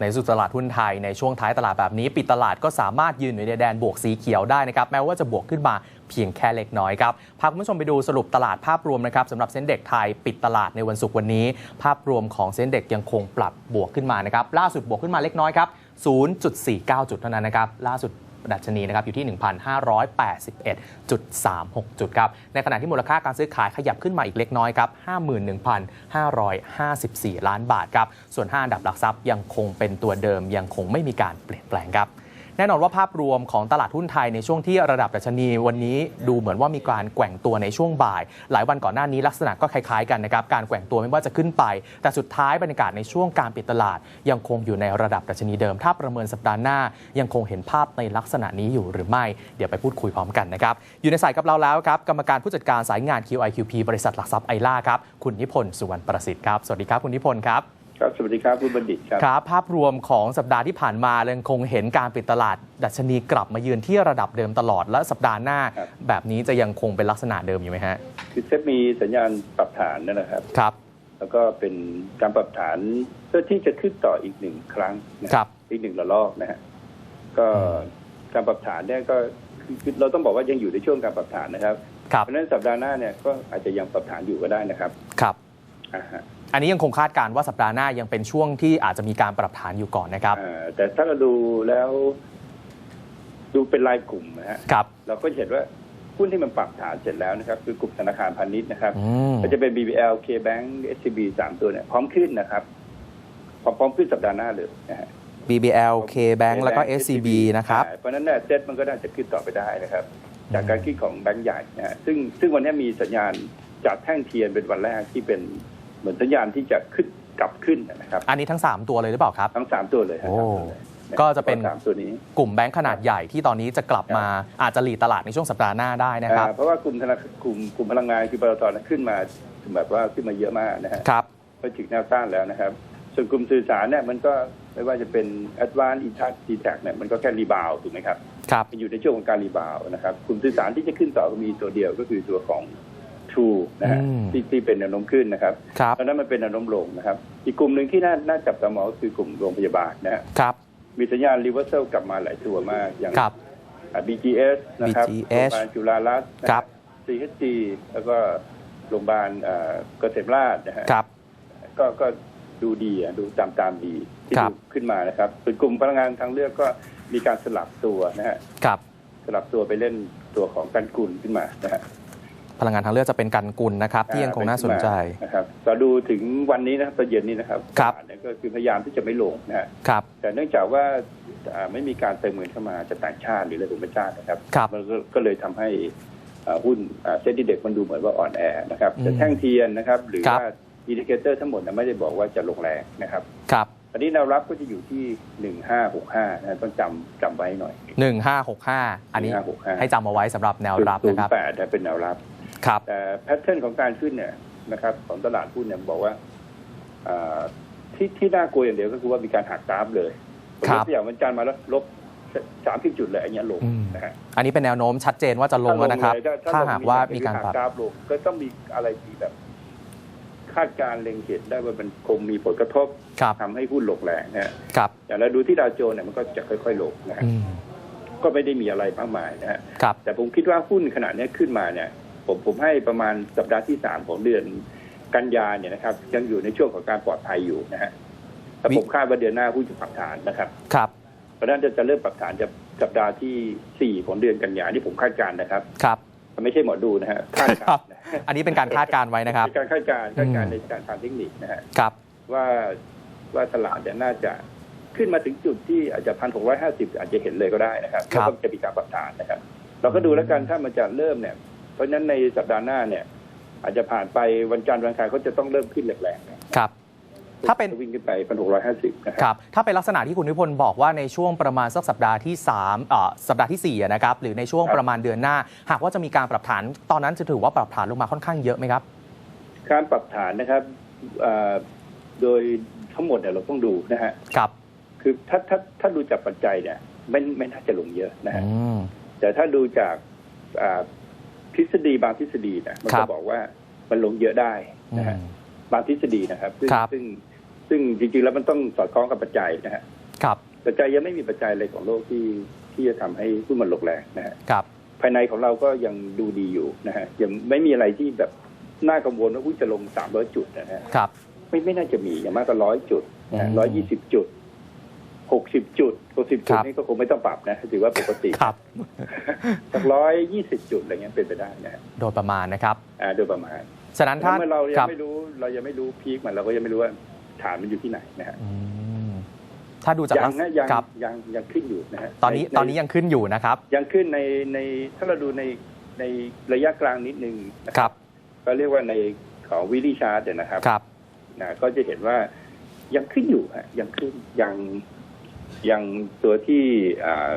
ในสุดตลาดหุ้นไทยในช่วงท้ายตลาดแบบนี้ ปิดตลาดก็สามารถยืนอยู่ในแดนบวกสีเขียวได้นะครับแม้ว่าจะบวกขึ้นมาเพียงแค่เล็กน้อยครับพาคุณผู้ชมไปดูสรุปตลาดภาพรวมนะครับสำหรับเซ็นเด็กไทยปิดตลาดในวันศุกร์วันนี้ ภาพรวมของเซ็นเด็กยังคงปรับบวกขึ้นมานะครับล่าสุดบวกขึ้นมาเล็กน้อยครับ0.49 จุดเท่านั้นนะครับล่าสุด ดัชนีนะครับอยู่ที่ 1,581.36 จุดครับ ในขณะที่มูลค่าการซื้อขายขยับขึ้นมาอีกเล็กน้อยครับ 51,554 ล้านบาทครับ ส่วน 5 อันดับหลักทรัพย์ยังคงเป็นตัวเดิมยังคงไม่มีการเปลี่ยนแปลงครับ แน่นอนว่าภาพรวมของตลาดหุ้นไทยในช่วงที่ระดับดัชนีวันนี้ดูเหมือนว่ามีการแกว่งตัวในช่วงบ่าย หลายวันก่อนหน้านี้ลักษณะก็คล้ายๆกันนะครับการแกว่งตัวไม่ว่าจะขึ้นไป แต่สุดท้ายบรรยากาศในช่วงการปิดตลาด ยังคงอยู่ในระดับดัชนีเดิม ถ้าประเมินสัปดาห์หน้า ยังคงเห็นภาพในลักษณะนี้อยู่หรือไม่ เดี๋ยวไปพูดคุยพร้อมกันนะครับอยู่ในสายกับเราแล้วครับกรรมการผู้จัดการสายงาน QIQP บริษัทหลักทรัพย์ไอล่าครับคุณนิพนธ์สุวรรณประสิทธิ์ครับสวัสดีครับคุณนิพนธ์ครับ ครับ สวัสดีครับคุณบัณฑิตครับครับ ภาพรวมของสัปดาห์ที่ผ่านมายังคงเห็นการปิดตลาด ดัชนีกลับมายืนที่ระดับเดิมตลอด และสัปดาห์หน้าครับแบบนี้จะยังคงเป็นลักษณะเดิมอยู่ไหมฮะ คือเซฟมีสัญญาณปรับฐานนั่นนะครับ ครับ แล้วก็เป็นการปรับฐานเพื่อที่จะขึ้นต่ออีกหนึ่งครั้งนะครับอีกหนึ่งระลอกนะฮะก็การปรับฐานเนี่ยก็คือคือเราต้องบอกว่ายังอยู่ในช่วงการปรับฐานนะครับครับเพราะฉะนั้นสัปดาห์หน้าเนี่ยก็อาจจะยังปรับฐานอยู่ก็ได้นะครับ ครับอ่าฮะ อันนี้ยังคงคาดการณ์ว่าสัปดาห์หน้ายังเป็นช่วงที่อาจจะมีการปรับฐานอยู่ก่อนนะครับอ่าแต่ถ้าเราดูแล้ว ดูเป็นรายกลุ่มนะฮะครับ เราก็จะเห็นว่าหุ้นที่มันปรับฐานเสร็จแล้วนะครับ คือกลุ่มธนาคารพาณิชย์นะครับอืมก็จะเป็น BBL KBank SCB สามตัวเนี่ยพร้อมขึ้นนะครับพร้อมพร้อมขึ้นสัปดาห์หน้าเลยนะฮะ BBL KBank แล้วก็ SCB นะครับใช่เพราะฉะนั้นเนี่ยเซ็ตมันก็น่าจะขึ้นต่อไปได้นะครับ จากการขึ้นของแบงก์ใหญ่นะฮะซึ่งซึ่งวันนี้มีสัญญาณจากแท่งเทียนเป็นวันแรกที่เป็น เหมือนสัญญาณที่จะขึ้นกลับขึ้นนะครับ อันนี้ทั้ง 3 ตัวเลยหรือเปล่าครับ ทั้งสามตัวเลยครับโอ้สามตัวเลยก็จะเป็นสามตัวนี้กลุ่มแบงค์ขนาดใหญ่ที่ตอนนี้จะกลับมาอาจจะหลีดตลาดในช่วงสัปดาห์หน้าได้นะครับอ่าเพราะว่ากลุ่มธนาคารกลุ่มกลุ่มพลังงานคือปตทนะขึ้นมาแบบว่าขึ้นมาเยอะมากนะฮะครับก็ถึงแนวต้านแล้วนะครับ ส่วนกลุ่มสื่อสารเนี่ยมันก็ไม่ว่าจะเป็น a d v a n c e d e t a c d t a c เนี่ยมันก็แค่รีบาวถูกไหมครับครับมันอยู่ในช่วงของการรีบาวนะครับกลุ่มสื่อสารที่จะขึ้นต่อก็มีตัวเดียวก็คือตัวของ True นะฮะอืมที่ที่เป็นแนวโน้มขึ้นนะครับครับเพราะฉะนั้นมันเป็นแนวโน้มลงนะครับ อีกกลุ่มหนึ่งที่น่าน่าจับตามองก็คือกลุ่มโรงพยาบาลนะฮะครับ มีสัญญาณรีเวอร์เซลกลับมาหลายตัวมากอย่างครับอ่า BGS นะครับ BGS โรงพยาบาลจุฬารัตน์นะคครัรับบ CHG แล้วก็โรงพยาบาลเอ่อเกษมราชนะฮะครับก็ก็ดูดีอะดูตามตามดีที่ครับดูขึ้นมานะครับส่วนกลุ่มพลังงานทางเลือกก็มีการสลับตัวนะฮะครับสลับตัวไปเล่นตัวของกันกุลขึ้นมานะฮะ พลังงานทางเลือกจะเป็นกันกุลนะครับ ที่ยังคงน่าสนใจนะครับเราดูถึงวันนี้นะครับตอนเย็นนี้นะครับครับตลาดเนี่ยก็คือพยายามที่จะไม่ลงนะฮะครับ แต่เนื่องจากว่าอ่าไม่มีการเติมเงินเข้ามาจากต่างชาติหรือระดับประเทศชาตินะครับครับมันก็ก็เลยทำให้อ่าหุ้นเซ็นดีเด็กมันดูเหมือนว่าอ่อนแอนะครับอืมแต่แท่งเทียนนะครับ หรือครับว่าอินดิเคเตอร์ทั้งหมดนะไม่ได้บอกว่าจะลงแรงนะครับครับอันนี้แนวรับก็จะอยู่ที่หนึ่งห้าหกห้านะต้องจำจำไว้หน่อย 1565 อันนี้1565ให้จำเอาไว้สำหรับแนวรับศูนนะครับย์แปดเป็นแนวรับ ครับแต่แพทเทิร์นของการขึ้นเนี่ยนะครับ ของตลาดหุ้นเนี่ยบอกว่าอ่าที่ที่น่ากลัวอย่างเดียวก็คือว่ามีการหักกราฟเลยผมครัยบกตัวอย่างวันจันทร์มาแล้วลบสามสิบจุดเลยอันเนี้ยลงอืมนะฮะอันนี้เป็นแนวโน้มชัดเจนว่าจะลงแล้วนะครับ ถ้าถ้าลงหากว่าเลยมีการปรับหักราฟลงก็ต้องมีอะไรที่แบบ คาดการณ์เล็งเห็นได้ว่ามันคงมีผลกระทบครับทำให้หุ้นลงแรงนะฮะครับอย่างเราดูที่ดาวโจนส์เนี่ยมันก็จะค่อย ๆ ลงนะฮะอืมก็ไม่ได้มีอะไรมากมายนะฮะครับแต่ผมคิดว่าหุ้นขนาดนี้ขึ้นมาเนี่ย ผมผมให้ประมาณสัปดาห์ที่สามของเดือนกันยาเนี่ยนะครับ ยังอยู่ในช่วงของการปลอดภัยอยู่นะฮะแต่ผมคาดว่าเดือนหน้าหุ้นจะปรับฐานนะครับ ครับเพราะฉะนั้นจะจะเริ่มปรับฐานจากสัปดาห์ที่สี่ของเดือนกันยาที่ผมคาดการณ์นะครับ ครับไม่ใช่หมอดูนะฮะคาดครักาบรณ์นะอันนี้เป็นการคาดการณ์ไว้นะครับเป็นการคาดการณ์คาดการณ์อืมในการทางเทคนิคนะฮะครับ ว่าว่าตลาดเนี่ยน่าจะขึ้นมาถึงจุดที่อาจจะพันหกร้อยห้าสิบอาจจะเห็นเลยก็ได้นะครับครัแล้วบก็จะมีการปรับฐานนะครับ เราก็ดูแล้วกันถ้ามันจะเริ่มเนี่ย เพราะฉะนั้นในสัปดาห์หน้าเนี่ย อาจจะผ่านไปวันจันทร์วันอังคารเขาจะต้องเริ่มขึ้นแรงๆนะครับ ถ้าเป็นวิ่งขึ้นไปพันหกร้อยห้าสิบนะคครับรับถ้าเป็นลักษณะที่คุณนิพนธ์บอกว่าในช่วงประมาณสักสัปดาห์ที่3เอ่อสัปดาห์ที่4อะนะครับหรือในช่วงประมาณเดือนหน้า หากว่าจะมีการปรับฐานตอนนั้นจะถือว่าปรับฐานลงมาค่อนข้างเยอะไหมครับ การปรับฐานนะครับเอ่อโดยทั้งหมดเนี่ยเราต้องดูนะฮะครับ คือถ้าถ้าถ้าดูจากปัจจัยเนี่ยไม่ไม่น่าจะลงเยอะนะฮะอืมแต่ถ้าดูจากอ่า ทฤษฎีบางทฤษฎีเนี่ยมันครัก็บบอกว่ามันลงเยอะได้อืนะฮะมบางทฤษฎีนะครับ ซึ่งครับซึ่งซึ่งจริงๆแล้วมันต้องสอดคล้องกับปัจจัยนะฮะครับปัจจัยยังไม่มีปัจจัยอะไรของโลกที่ที่จะทำให้หุ้นมันลงแรงนะฮะครับ ภายในของเราก็ยังดูดีอยู่นะฮะยังไม่มีอะไรที่แบบน่ากังวลว่าหุ้นจะลงสามร้อยจุดนะฮะครับไม่ไม่น่าจะมีอย่างมากก็ร้อยจุดอืร้อยมยี่สิบจุด หกสิบจุดหกสิบจุดครับนี่ก็คงไม่ต้องปรับนะถือว่าปกติครับสักร้อยยี่สิบจุดอะไรเงี้ยเป็นไปได้นะฮะโดยประมาณนะครับอ่าโดยประมาณฉะนั้นถ้าเมื่อเรายัครังบไม่รู้เรายังไม่รู้พีคมันเราก็ยังไม่รู้ว่าฐานมันอยู่ที่ไหนนะฮะอืมถ้าดูจากยัลังกษนะณะยังครับยังยังขึ้นอยู่นะฮะตอนนี้ใตอนนี้ยังขึ้นอยู่นะครับ ยังขึ้นในในถ้าเราดูในในระยะกลางนิดนึงนะครับ ก็เรียกว่าในของวิลิชาร์ดเนี่ยนะครับครับนะก็จะเห็นว่ายังขึ้นอยู่ฮะยังขึ้นยัง ยังตัวที่อ่า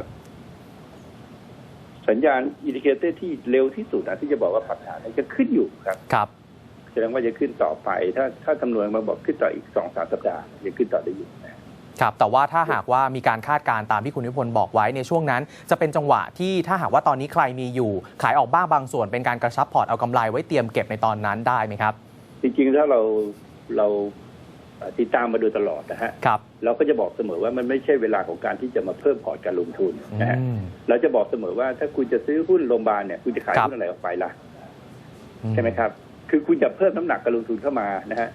สัญญาณอินดิเคเตอร์ที่เร็วที่สุดนะที่จะบอกว่าปรับฐานเนี่ยจะขึ้นอยู่ครับครับแสดงว่าจะขึ้นต่อไป ถ้าถ้าคำนวณมาบอกขึ้นต่ออีกสองสามสัปดาห์ยังขึ้นต่อได้อยู่นะครับแต่ว่าถ้าหากว่ามีการคาดการณ์ตามที่คุณนิพนธ์บอกไว้ในช่วงนั้น จะเป็นจังหวะที่ถ้าหากว่าตอนนี้ใครมีอยู่ ขายออกบ้างบางส่วนเป็นการกระชับพอร์ตเอากำไรไว้เตรียมเก็บในตอนนั้นได้ไหมครับ จริงๆถ้าเราเราเอ่อ ติดตามมาโดยตลอดนะฮะครับเราก็จะบอกเสมอว่ามันไม่ใช่เวลาของการที่จะมาเพิ่มพอร์ตการลงทุนนะฮะอืมเราจะบอกเสมอว่าถ้าคุณจะซื้อหุ้นโรงพยาบาลเนี่ยคุณจะขายครับหุ้นอะไรออกไปล่ะใช่ไหมครับ คือคุณจะเพิ่มน้ำหนักการลงทุนเข้ามานะฮะ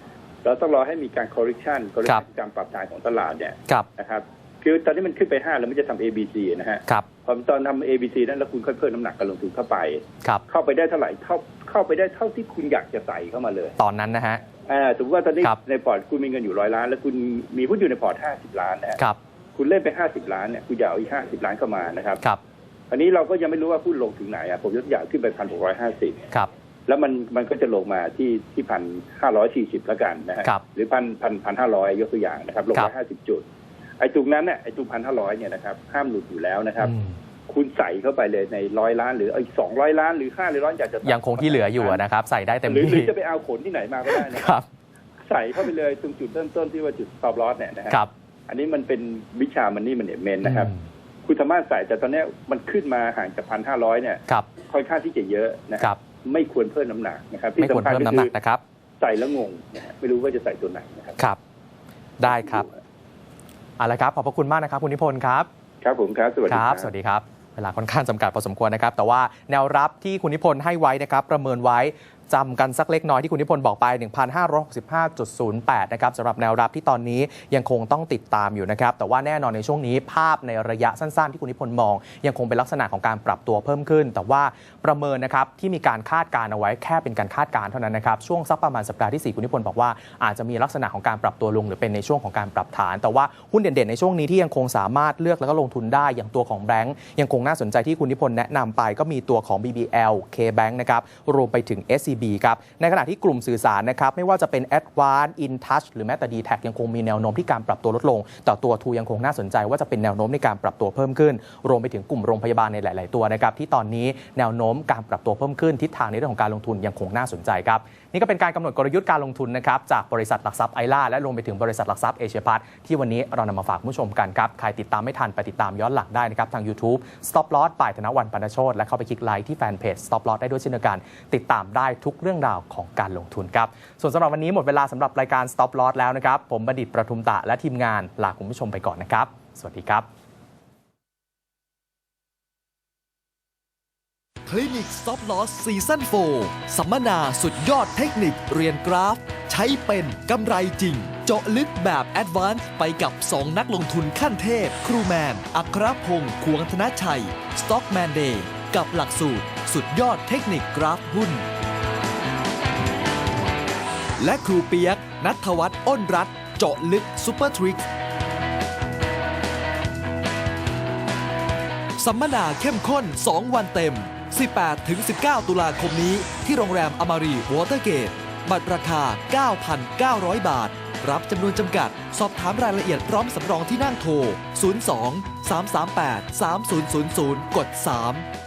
เราต้องรอให้มีการ correction correction การปรับฐานของตลาดเนี่ยครับนะครับคือตอนนี้มันขึ้นไปห้าแล้วมันจะทำ A B C นะฮะครับพอตอนทำ A B C นั้นแล้วคุณค่อยเพิ่มน้ำหนักการลงทุนเข้าไปครับเข้าไปได้เท่าไหร่เข้าเข้าไปได้เท่าที่คุณอยากจะใส่เข้ามาเลย ตอนนั้นนะฮะอ่า สมมติว่าตอนนี้ครับในพอร์ตคุณมีเงินอยู่ร้อยล้าน แล้วคุณมีหุ้นอยู่ในพอร์ตห้าสิบล้านนะฮะครับคุณเล่นไปห้าสิบล้านเนี่ยคุณอยากเอาอีกห้าสิบล้านเข้ามานะครับครับอันนี้เราก็ยังไม่รู้ว่าหุ้นลงถึงไหนอะผมยกตัวอย่างขึ้นไปพันหกร้อยห้าสิบครับแล้วมันมันก็จะลงมาที่ที่พันห้าร้อยสี่สิบแล้วกันนะฮะครับหรือพันพันพันห้าร้อยยกตัวอย่างนะครับ ลงครัไปบห้าสิบจุด ไอ้ตรงนั้นเนี่ยไอ้ตรงพันห้าร้อยเนี่ยนะครับห้ามหลุดอยู่แล้วนะครับอืม คุณใส่เข้าไปเลยในร้อยล้านหรืออีกสองร้อยล้านหรือห้าร้อยล้านอยากจะใส่ยังคงที่เหลืออยู่อะนะครับ ใส่ได้เต็มหรือหรือที่จะไปเอาขนที่ไหนมาก็ได้นะครับ ใส่เข้าไปเลยตรงจุดเริ่มต้นที่ว่าจุด stop loss เนี่ยนะฮะครับ อันนี้มันเป็นวิชามันนี่มันเมนนะครับอืมคุณสามารถใส่แต่ตอนเนี้ยมันขึ้นมาห่างจากพันห้าร้อยเนี่ยครับค่อนข้างที่จะเยอะนะคครัรับบไม่ควรเพิ่มน้ำหนักนะครับ ไม่ควรเพิ่มน้ำหนักนะครับใส่แล้วงงนะฮะไม่รู้ว่าจะใส่ตัวไหนนะครับครับ ได้ครับเอาละครับขอบพระคุณมากนะครับ คุณนิพนธ์ครับครับผมครับ สวัสคดีรัครับบสวัสดีครับ เวลาค่อนข้างจำกัดพอสมควรนะครับ แต่ว่าแนวรับที่คุณนิพนธ์ให้ไว้นะครับ ประเมินไว้ จำกันสักเล็กน้อยที่คุณนิพนธ์บอกไป 1,565.08 นะครับสำหรับแนวรับที่ตอนนี้ยังคงต้องติดตามอยู่นะครับ แต่ว่าแน่นอนในช่วงนี้ภาพในระยะสั้นๆ ที่คุณนิพนธ์มอง ยังคงเป็นลักษณะของการปรับตัวเพิ่มขึ้น แต่ว่าประเมินนะครับที่มีการคาดการณ์เอาไว้แค่เป็นการคาดการณ์เท่านั้นนะครับช่วงสักประมาณสัปดาห์ที่4คุณนิพนธ์บอกว่าอาจจะมีลักษณะของการปรับตัวลงหรือเป็นในช่วงของการปรับฐาน แต่ว่าหุ้นเด่นๆในช่วงนี้ที่ยังคงสามารถเลือกแล้วก็ลงทุนได้อย่างตัวของแบงก์ยังคงน่าสนใจที่คุณนิพนธ์แนะนำไป ก็มีตัวของ BBL K-Bank นะครับรวมไปถึง SCB ครับในขณะที่กลุ่มสื่อสารนะครับไม่ว่าจะเป็น Advance InTouch หรือแม้แต่ d t แทยังคงมีแนวโน้มที่การปรับตัวลดลง แต่ตัวทูยังคงน่าสนใจว่าจะเป็นแนวโน้มในการปรับตัวเพิ่มขึ้น รวมไปถึงกลุ่มโรงพยาบาลในหลาย ๆ ตัวนะครับที่ตอนนี้แนวโน้มการปรับตัวเพิ่มขึ้นทิศทางในเรื่องของการลงทุนยังคงน่าสนใจครับนี่ก็เป็นการกำหนดกลยุทธ์การลงทุนนะครับจากบริษัทหลักทรัพย์ไอล่าและรวมไปถึงบริษัทหลักทรัพย์เอเชียพัทที่วันนี้เรานำมาฝากผู้ชมกันครับใครติดตามไม่ทันไปติดตามย้อนหลังได้นะครับทาง YouTube Stop Loss ป่ายธนวันปันโชตและเข้าไปคลิกไลค์ที่แฟนเพจ Stop Loss ได้ด้วยเช่นเดียวกัน ติดตามได้ทุกเรื่องราวของการลงทุนครับ ส่วนสำหรับวันนี้หมดเวลาสำหรับรายการ Stop Loss แล้วนะครับ ผมบัณฑิตประทุมตะและทีมงานลาคุณผู้ชมไปก่อนนะครับ สวัสดีครับ คลินิก Stop Loss ซีซั่น4สัมมนาสุดยอดเทคนิคเรียนกราฟ ใช้เป็นกำไรจริง เจาะลึกแบบแอดวานซ์ไปกับ 2 นักลงทุนขั้นเทพ ครูแมน อัครพงศ์ควงธนชัย Stockman Day กับหลักสูตร สุดยอดเทคนิคกราฟหุ้น และครูเปียก นัทวัฒน์อ้นรัตเจาะลึกซูเปอร์ทริกสัมมนาเข้มข้น 2 วันเต็ม 18-19 ตุลาคมนี้ที่โรงแรมอมารีวอเตอร์เกต บัตรราคา 9,900 บาท รับจำนวนจำกัด สอบถามรายละเอียดพร้อมสำรองที่นั่งโทร 02 338 3000 กด 3